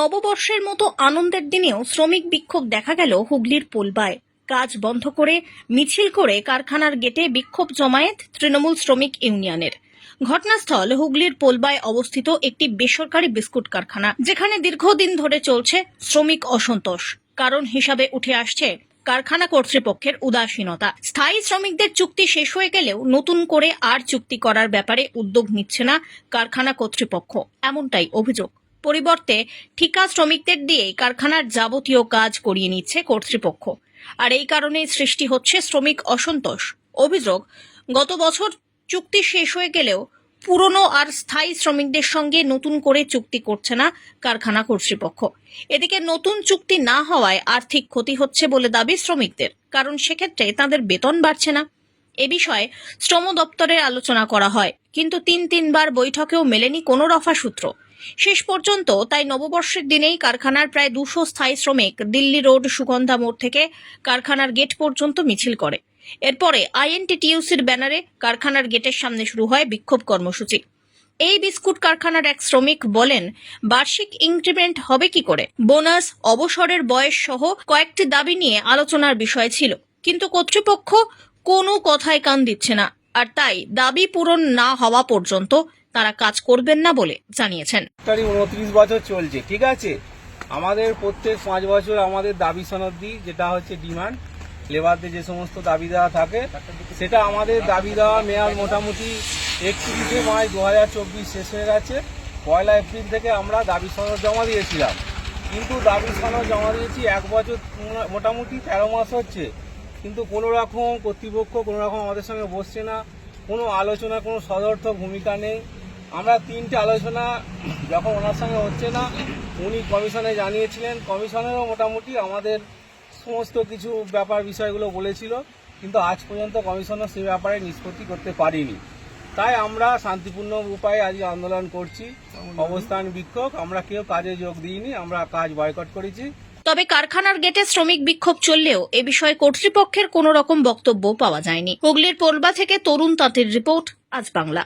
নববর্ষের মতো আনন্দের দিনেও শ্রমিক বিক্ষোভ দেখা গেল হুগলির পোলবায়। কাজ বন্ধ করে মিছিল করে কারখানার গেটে বিক্ষোভ জমায়েত তৃণমূল শ্রমিক ইউনিয়নের। ঘটনাস্থল হুগলির পোলবায় অবস্থিত একটি বেসরকারি বিস্কুট কারখানা, যেখানে দীর্ঘদিন ধরে চলছে শ্রমিক অসন্তোষ। কারণ হিসাবে উঠে আসছে কারখানা কর্তৃপক্ষের উদাসীনতা। স্থায়ী শ্রমিকদের চুক্তি শেষ হয়ে গেলেও নতুন করে আর চুক্তি করার ব্যাপারে উদ্যোগ নিচ্ছে না কারখানা কর্তৃপক্ষ। এমনটাই অভিযোগ। পরিবর্তে ঠিকা শ্রমিকদের দিয়েই কারখানার যাবতীয় কাজ করিয়ে নিচ্ছে কর্তৃপক্ষ। আর এই কারণেই সৃষ্টি হচ্ছে শ্রমিক অসন্তোষ। অভিযোগ, গত বছর চুক্তি শেষ হয়ে গেলেও পুরনো আর স্থায়ী শ্রমিকদের সঙ্গে নতুন করে চুক্তি করছে না কারখানা কর্তৃপক্ষ। এদিকে নতুন চুক্তি না হওয়ায় আর্থিক ক্ষতি হচ্ছে বলে দাবি শ্রমিকদের, কারণ সেক্ষেত্রে তাদের বেতন বাড়ছে না। এ বিষয়ে শ্রম দপ্তরে আলোচনা করা হয়, কিন্তু তিন তিনবার বৈঠকেও মেলেনি কোনো রফা সূত্র। শেষ পর্যন্ত তাই নববর্ষের দিনেই কারখানার প্রায় দুশো স্থায়ী শ্রমিক দিল্লি রোড সুগন্ধা মোড় থেকে কারখানার গেট পর্যন্ত মিছিল করে। এরপরে আইএনটিটিইউসির ব্যানারে কারখানার গেটের সামনে শুরু হয় বিক্ষোভ কর্মসূচি। এই বিস্কুট কারখানার এক শ্রমিক বলেন, বার্ষিক ইনক্রিমেন্ট হবে কি করে? বোনাস, অবসরের বয়স সহ কয়েকটি দাবি নিয়ে আলোচনার বিষয় ছিল। কিন্তু কর্তৃপক্ষ কোনো কথায় কান দিচ্ছে না। আর তাই দাবি পূরণ না হওয়া পর্যন্ত তারা কাজ করবেন না বলে জানিয়েছেন। উনত্রিশ বছর চলছে, ঠিক আছে? আমাদের প্রত্যেক পাঁচ বছর আমাদের দাবি সনদি যেটা হচ্ছে ডিমান্ড, লেবারদের যে সমস্ত দাবি দেওয়া থাকে, সেটা আমাদের দাবি দেওয়া মেয়াদ মোটামুটি একত্রিশে মার্চ দু হাজার চব্বিশ শেষ হয়ে গেছে। পয়লা এপ্রিল থেকে আমরা দাবি সনদ জমা দিয়েছিলাম। কিন্তু দাবি সনদ জমা দিয়েছি এক বছর মোটামুটি তেরো মাস হচ্ছে। কিন্তু কোনো রকম কর্তৃপক্ষ কোনো রকম আমাদের সঙ্গে বসছে না। কোনো আলোচনা কোনো সদর্থক ভূমিকা নেই। আমরা তিনটে আলোচনা যখন ওনার সঙ্গে হচ্ছে না উনি কমিশনে জানিয়েছিলেন। কমিশনেরও মোটামুটি আমাদের সমস্ত কিছু ব্যাপার বিষয়গুলো বলেছিল কিন্তু আজ পর্যন্ত কমিশনার সে ব্যাপারে নিষ্পত্তি করতে পারিনি। তাই আমরা শান্তিপূর্ণ উপায়ে আজ আন্দোলন করছি। অবস্থান বিক্ষোভ। আমরা কেউ কাজে যোগ দিইনি আমরা কাজ বয়কট করেছি। তবে কারখানার গেটে শ্রমিক বিক্ষোভ চললেও এ বিষয়ে কর্তৃপক্ষের কোনো রকম বক্তব্য পাওয়া যায়নি। হুগলির পোলবা থেকে তরুণ তাঁতের রিপোর্ট, আজ বাংলা।